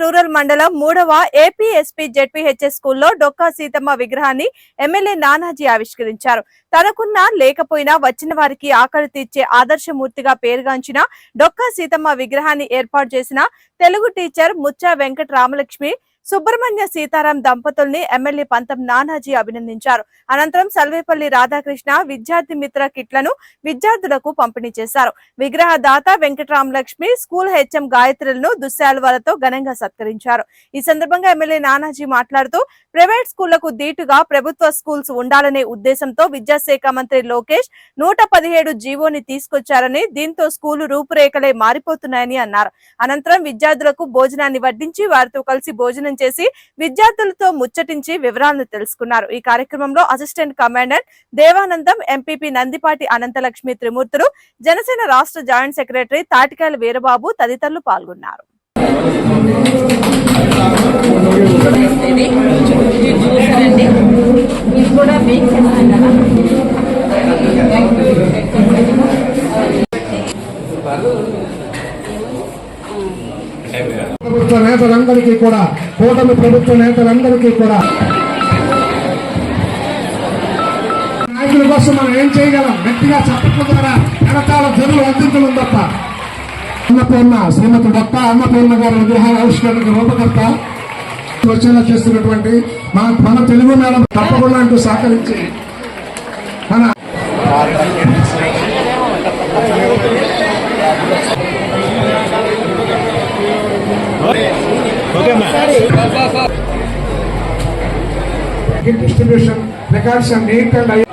Rural మండలం మూడవ APSP ZPHS స్కూల్లో డొక్కా సీతమ్మ విగ్రహాన్ని ఎమ్మెల్యే నానాజీ ఆవిష్కరించారు. తనకున్న లేకపోయినా వచ్చిన వారికి ఆకలి తీర్చే ఆదర్శమూర్తిగా పేరుగాంచిన డొక్కా సీతమ్మ విగ్రహాన్ని ఏర్పాటు చేసిన తెలుగు టీచర్ ముచ్చా వెంకట రామలక్ష్మి సుబ్రహ్మణ్య సీతారాం దంపతుల్ని ఎమ్మెల్యే పంతం నానాజీ అభినందించారు. అనంతరం సల్వేపల్లి రాధాకృష్ణ విద్యార్థి మిత్ర కిట్లను విద్యార్థులకు పంపిణీ చేశారు. విగ్రహ దాత వెంకటరామలక్ష్మి స్కూల్ హెచ్ఎం గాయత్రులను దుశ్శాలువాలతో ఘనంగా సత్కరించారు. ఈ సందర్భంగా ఎమ్మెల్యే నానాజీ మాట్లాడుతూ ప్రైవేట్ స్కూళ్ళకు దీటుగా ప్రభుత్వ స్కూల్స్ ఉండాలనే ఉద్దేశంతో విద్యాశాఖ మంత్రి లోకేష్ నూట పదిహేడు జీవోని తీసుకొచ్చారని దీంతో స్కూలు రూపురేఖలే మారిపోతున్నాయని అన్నారు. అనంతరం విద్యార్థులకు భోజనాన్ని వడ్డించి వారితో కలిసి భోజనం చేసి విద్యార్థులతో ముచ్చటించి వివరాలను తెలుసుకున్నారు. ఈ కార్యక్రమంలో assistant commandant Devanandam MPP Nandipati Ananthalakshmi Trimurthulu Janasena రాష్ట్ర జాయింట్ సెక్రటరీ తాటికాయల వీరబాబు తదితరులు పాల్గొన్నారు. ఇది. ఇది కూడా మీకు ప్రభుత్వ నేతలందరికీ కూడా కూటమి ప్రభుత్వ నేతలందరికీ కూడా. నాయకుల కోసం మనం ఏం చేయగలం? గట్టిగా చెప్పట్ల ద్వారా వెనకాల జనులు అందించడం తప్ప. అన్నపూర్ణ శ్రీమతి దత్త అన్నపూర్ణ గారి విగ్రహాల ఆవిష్కరణకు రూపకర్త. వచ్చేలా చేస్తున్నటువంటి మన మన తెలుగు మేడం తప్పకుండా అంటూ సహకరించి మన and I.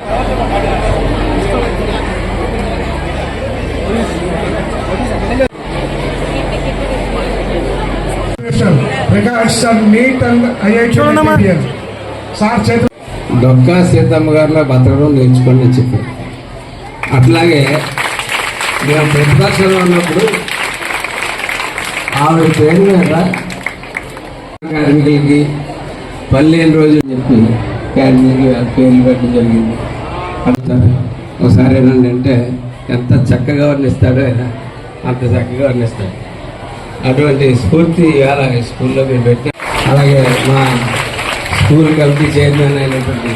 Records and meet and IIT material. Sir చేత డొక్కా సీతమ్మ గారిలో బతకడం నేర్చుకోండి అని చెప్పారు అట్లాగే మేము ప్రతిపక్షంలో ఉన్నప్పుడు ఆవిడ పేరు మీద కార్మికులకి పల్లెని రోజు చెప్పి కార్మికులు పేర్లు పెట్టడం జరిగింది. అడుగుతారు ఒకసారి ఏనండి అంటే ఎంత చక్కగా వర్ణిస్తాడో ఆయన అంత చక్కగా వర్ణిస్తాడు. అటువంటి స్ఫూర్తి ఇవాళ స్కూల్లో మేము పెట్టాం అలాగే మా స్కూల్ కమిటీ చైర్మన్ అయినటువంటి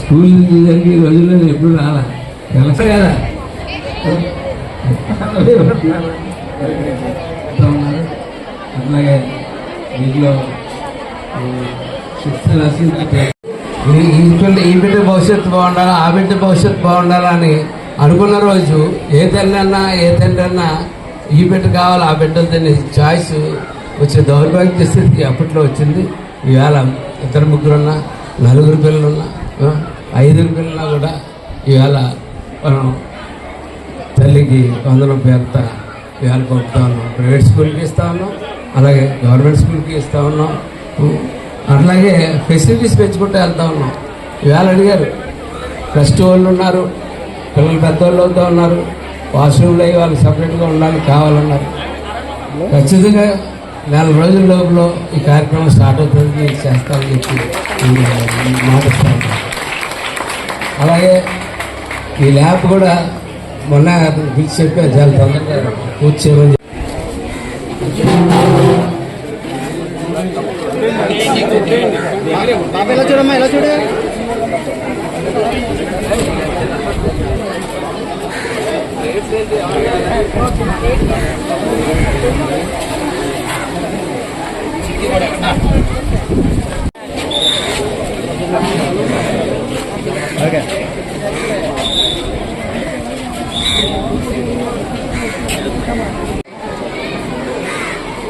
స్కూల్ నుంచి జరిగే రోజుల్లో నేను ఎప్పుడు రాలా? తెలుసు కదా? అట్లాగే దీంట్లో శిక్షణ ఈ ఈ ఈ బిడ్డ భవిష్యత్తు బాగుండాలా ఆ బిడ్డ భవిష్యత్తు బాగుండాలని అనుకున్న రోజు ఏ తండ్రి అన్నా ఏ తండ్రి అన్నా ఈ బిడ్డ కావాలి ఆ బిడ్డ వద్దని చాయిస్ వచ్చే దౌర్భాగ్య స్థితికి అప్పట్లో వచ్చింది. ఇవాళ ఇద్దరు ముగ్గురున్నా నలుగురు పిల్లలున్నా ఐదుగురు పిల్లలున్నా కూడా ఇవాళ మనం తల్లికి వందనం పేరుత ఇవాళ పంపుతా ఉన్నాం ప్రైవేట్ స్కూల్కి ఇస్తా ఉన్నాం అలాగే గవర్నమెంట్ స్కూల్కి ఇస్తా ఉన్నాం. అట్లాగే ఫెసిలిటీస్ పెంచుకుంటూ వెళ్తా ఉన్నాం. ఇవాళ అడిగారు ప్లస్ టూ వాళ్ళు ఉన్నారు పిల్లలు పెద్దవాళ్ళు అవుతా ఉన్నారు వాష్రూమ్లో అయ్యి వాళ్ళు సపరేట్గా ఉండాలి కావాలన్నారు. ఖచ్చితంగా నెల రోజుల లోపల ఈ కార్యక్రమం స్టార్ట్ అవుతుంది నేను చేస్తానని చెప్పి నేను అలాగే ఈ ల్యాబ్ కూడా మొన్న అతను పిలిచి చెప్పారు చాలా తొందరగా పూర్తి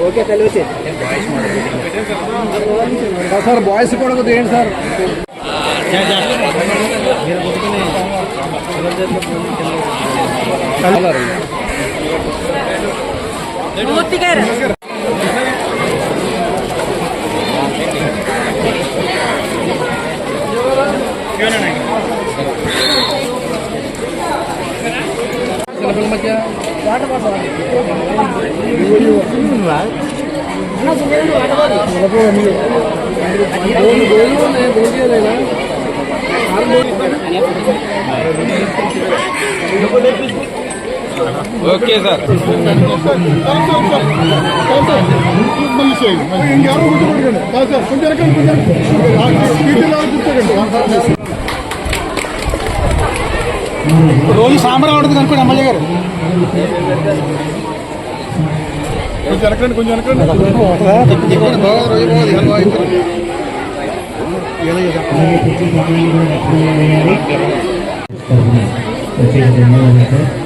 ఓకే తెలియదు సార్ బాయ్స్ కూడా ఏంటి సార్? పూర్తిగా ఓకే సార్ ಯಾರು ಗೊತ್ತಿಲ್ಲ ಸರ್ ಕೊಂಚ ಕೊಂಚ రోజు సాంబార్ ఉంటుంది అనుకోండి ఎమ్మెల్యే గారు. కొంచెం ఎరకండి కొంచెం ఎరకండి ప్రత్యేక ధన్యవాదాలు సార్